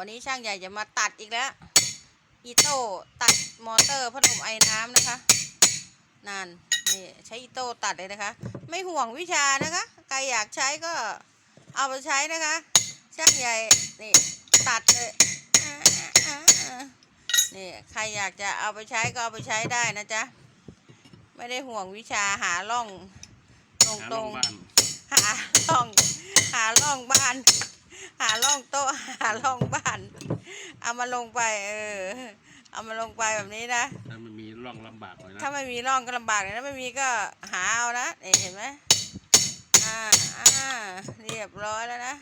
วันนี้ช่างใหญ่จะมาตัดอีกแล้วอีโต้ตัดมอเตอร์พัดลมไอ้น้ำนะคะนั่นนี่ใช้อีโต้ตัดเลยนะคะ ไม่ห่วงวิชานะคะใครอยากใช้ก็เอาไปใช้นะคะ ช่างใหญ่นี่ตัดเลยอ่าอ่าอ่านี่ใครอยากจะเอาไปใช้ก็เอาไปใช้ได้นะจ๊ะไม่ได้ห่วงวิชาหาล่องตรงหาตโรรงงบ้านหาล่องหาล่องบ้าน หาล่องโต๊ะหาล่องบ้าน เอามาลงไป เออ เอามาลงไปแบบนี้นะ ถ้ามันมีร่องลำบากหน่อยนะถ้าไม่มีร่องก็ลำบากเลยนะไม่มีก็หาเอานะนี่เห็นไหมอ่าอ่าเรียบร้อยแล้วนะ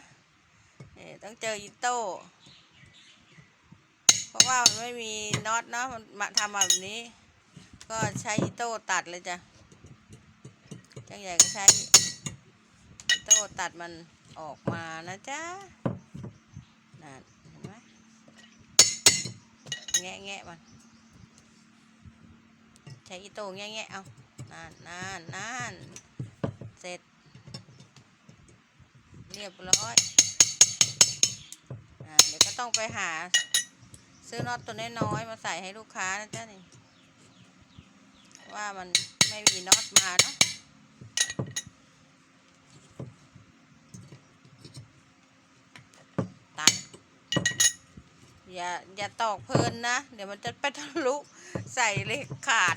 นี่ต้องเจออีโต้ เพราะว่ามันไม่มีน็อตเนาะมันมาทำมาแบบนี้ ก็ใช้อีโต้ตัดเลยจ้ะจังใหญ่ก็ใช้อีโต้ตัดมัน ออกมานะจ๊ะนั่นเห็นไหมแงะแงะมันใช้อีโต้แง่ๆเอานั่นนั่นนั่นเสร็จ เรียบร้อยอ่าเดี๋ยวก็ต้องไปหา ซื้อน็อตตัวน้อยๆมาใส่ให้ลูกค้านะจ๊ะนี่ว่ามันไม่มีน็อตมาเนาะ อย่าอย่าตอกเพลินนะ เดี๋ยวมันจะไปทะลุใส่เหล็กขาด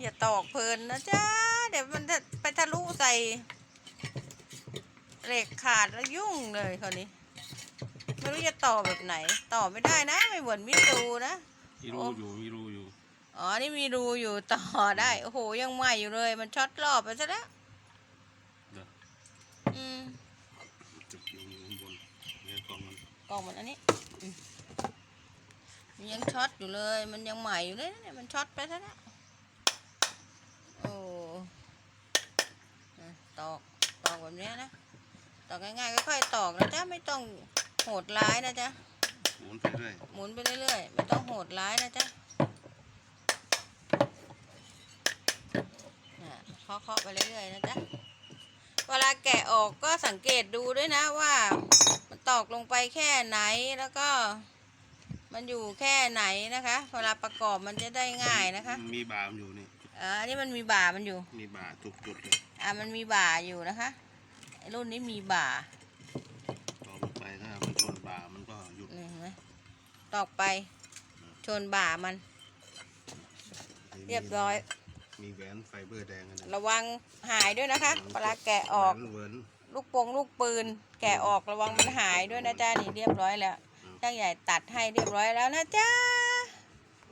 อย่าตอกเพลินนะจ๊ะเดี๋ยวมันจะไปทะลุใส่เหล็กขาดแล้วยุ่งเลยคราวนี้ไม่รู้จะต่อแบบไหน ต่อไม่ได้นะ ไม่เหมือนมิตูนะมีรูอยู่มีรูอยู่อ๋อนี่มีรูอยู่ต่อได้โอ้โหยังใหม่อยู่เลย มันช็อตรอบไปซะแล้วเดี๋ยวอืมจุดอยู่ข้างบนเนี่ยกล่องมันกล่องมันอันนี้อืมมัน ยังช็อตอยู่เลย มันยังใหม่อยู่เลยนะเนี่ยมันช็อตไปซะแล้วโอ้อะตอกตอกแบบเนี้ยนะตอกง่ายๆค่อยๆตอกนะจ๊ะไม่ต้องโหดร้ายนะจ๊ะหมุนไปเรื่อยหมุนไปเรื่อยๆไม่ต้องโหดร้ายนะจ๊ะน่ะเคาะๆไปเรื่อยๆนะจ๊ะเวลาแกะออกก็สังเกตดูด้วยนะว่า มันตอกลงไปแค่ไหนแล้วก็ มันอยู่แค่ไหนนะคะเวลาประกอบมันจะได้ง่ายนะคะ มีบาร์มอยู่นี่อ่าอันนี้มันมีบ่ามันอยู่ มีบาร์ทุกจุดเลยอ่ามันมีบ่าอยู่นะคะไอ้รุ่นนี้มีบ่าต่อไปถ้ามันชนบาร์มันก็หยุดนี่เห็นไหมตอกไป ชนบ่ามัน เรียบร้อย มีแหวนไฟเบอร์แดงอันนั้นระวังหายด้วยนะคะเวลาแกะออก แหวนเวิร์นลูกโป่งลูกปืน แกะออกระวังมันหายด้วยนะจ๊ะนี่เรียบร้อยแล้ว ช่างใหญ่ตัดให้เรียบร้อยแล้วนะจ๊ะ